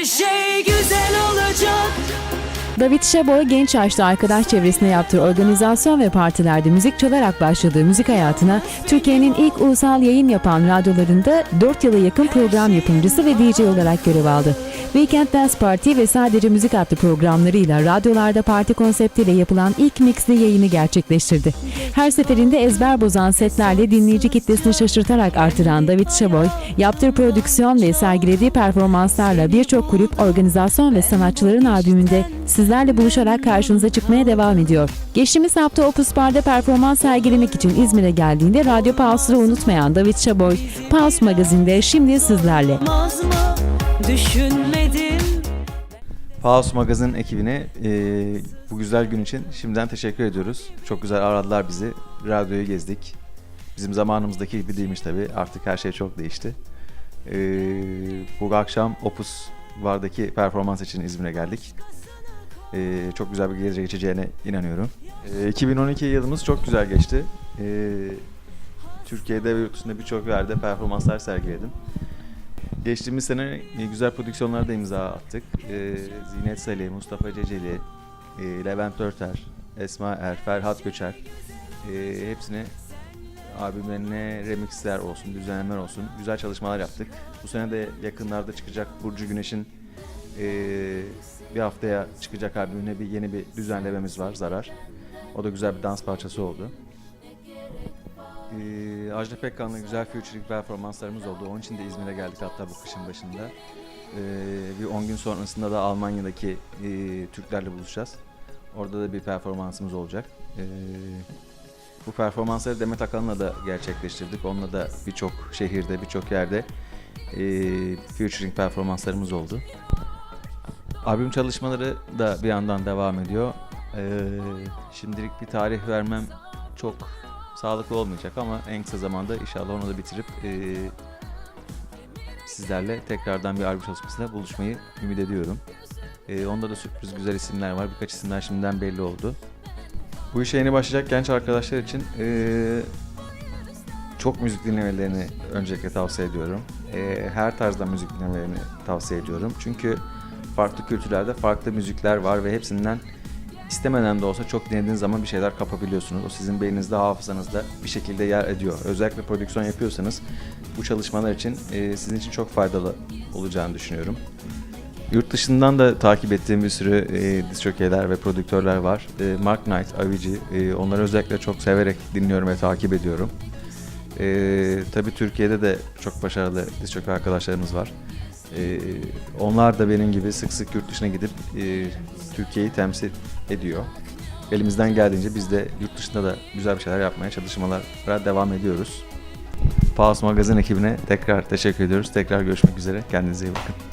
Her şey güzel. David Şaboy genç yaşta arkadaş çevresinde yaptığı organizasyon ve partilerde müzik çalarak başladığı müzik hayatına Türkiye'nin ilk ulusal yayın yapan radyolarında 4 yıla yakın program yapımcısı ve DJ olarak görev aldı. Weekend Dance Party ve Sadece Müzik adlı programlarıyla radyolarda parti konseptiyle yapılan ilk mixli yayını gerçekleştirdi. Her seferinde ezber bozan setlerle dinleyici kitlesini şaşırtarak artıran David Şaboy, yaptığı prodüksiyon ve sergilediği performanslarla birçok kulüp, organizasyon ve sanatçıların albümünde sizlerle buluşarak karşınıza çıkmaya devam ediyor. Geçtiğimiz hafta Opus Bar'da performans sergilemek için İzmir'e geldiğinde Radyo Pulse'ı unutmayan David Şaboy, Pulse magazinde şimdi sizlerle. Paus Magazin ekibine e, bu güzel gün için şimdiden teşekkür ediyoruz. Çok güzel aradılar bizi. Radyoyu gezdik. Bizim zamanımızdaki gibi değilmiş tabii. Artık her şey çok değişti. E, bu akşam Opus Var'daki performans için İzmir'e geldik. E, çok güzel bir gece geçeceğine inanıyorum. E, 2012 yılımız çok güzel geçti. E, Türkiye'de ve yurt dışında birçok yerde performanslar sergiledim. Geçtiğimiz sene e, güzel prodüksiyonlara da imza attık. Ee, Zinet Salih, Mustafa Ceceli, e, Levent Örter, Esma Er, Ferhat Göçer. E, hepsine albümlerine remixler olsun, düzenlemeler olsun güzel çalışmalar yaptık. Bu sene de yakınlarda çıkacak Burcu Güneş'in e, bir haftaya çıkacak albümüne bir yeni bir düzenlememiz var Zarar. O da güzel bir dans parçası oldu. Ee, Ajda Pekkan'la güzel featuring performanslarımız oldu. Onun için de İzmir'e geldik hatta bu kışın başında. Ee, bir 10 gün sonrasında da Almanya'daki e, Türklerle buluşacağız. Orada da bir performansımız olacak. Ee, bu performansları Demet Akalın'la da gerçekleştirdik. Onunla da birçok şehirde, birçok yerde e, featuring performanslarımız oldu. Albüm çalışmaları da bir yandan devam ediyor. Ee, şimdilik bir tarih vermem çok sağlıklı olmayacak ama en kısa zamanda inşallah onu da bitirip e, sizlerle tekrardan bir albüm çalışmasıyla buluşmayı ümit ediyorum. E, onda da sürpriz güzel isimler var. Birkaç isimler şimdiden belli oldu. Bu işe yeni başlayacak genç arkadaşlar için e, çok müzik dinlemelerini öncelikle tavsiye ediyorum. E, her tarzda müzik dinlemelerini tavsiye ediyorum. Çünkü farklı kültürlerde farklı müzikler var ve hepsinden istemeden de olsa çok dinlediğiniz zaman bir şeyler kapabiliyorsunuz. O sizin beyninizde, hafızanızda bir şekilde yer ediyor. Özellikle prodüksiyon yapıyorsanız bu çalışmalar için e, sizin için çok faydalı olacağını düşünüyorum. Yurt dışından da takip ettiğim bir sürü e, disjokeyler ve prodüktörler var. E, Mark Knight, Avicii, e, onları özellikle çok severek dinliyorum ve takip ediyorum. E, tabii Türkiye'de de çok başarılı disjokey arkadaşlarımız var. E, onlar da benim gibi sık sık yurt dışına gidip e, Türkiye'yi temsil ediyor. Elimizden geldiğince biz de yurt dışında da güzel bir şeyler yapmaya çalışmalara devam ediyoruz. Pulse Magazin ekibine tekrar teşekkür ediyoruz. Tekrar görüşmek üzere. Kendinize iyi bakın.